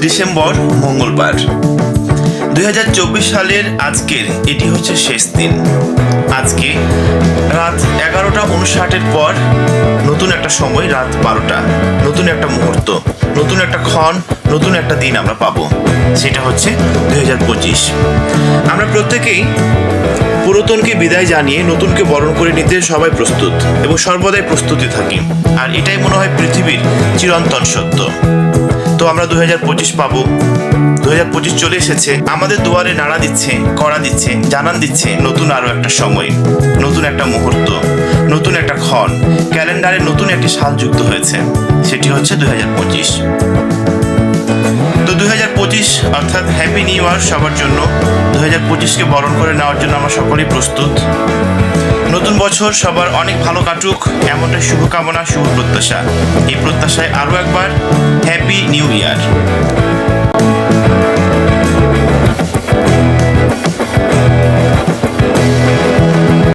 December, মঙ্গলবার। দুই হাজার চব্বিশ সালের আজকের এটি হচ্ছে শেষ দিন। আজকে রাত এগারোটা উনষাটের পর নতুন একটা সময়, রাত বারোটা। নতুন একটা মুহূর্ত, নতুন একটা ক্ষণ, নতুন একটা দিন আমরা পাবো। সেটা হচ্ছে দুই হাজার পঁচিশ। আমরা প্রত্যেকেই পুরাতনকে বিদায় জানিয়ে নতুনকে বরণ করে নিতে সবাই প্রস্তুত এবং সর্বদাই প্রস্তুতি থাকি। আর এটাই মনে হয় পৃথিবীর চিরন্তন সত্য। আমরা দু হাজার পঁচিশ পাবো। দু হাজার পঁচিশ চলে এসেছে। আমাদের দুয়ারে নাড়া দিচ্ছে, কড়া দিচ্ছে, জানান দিচ্ছে নতুন আরও একটা সময়, নতুন একটা মুহূর্ত, নতুন একটা ক্ষণ, ক্যালেন্ডারে নতুন একটি সাল যুক্ত হয়েছে। সেটি হচ্ছে দু হাজার পঁচিশ। তো দুই হাজার পঁচিশ, অর্থাৎ হ্যাপি নিউ ইয়ার সবার জন্য। দু হাজার পঁচিশকে বরণ করে নেওয়ার জন্য আমরা সকলেই প্রস্তুত। নতুন বছর, সবার অনেক ভালো কাটুক এমনটা শুভকামনা, শুভ প্রত্যাশা। এই প্রত্যাশায় আরও একবার হ্যাপি নিউ ইয়ার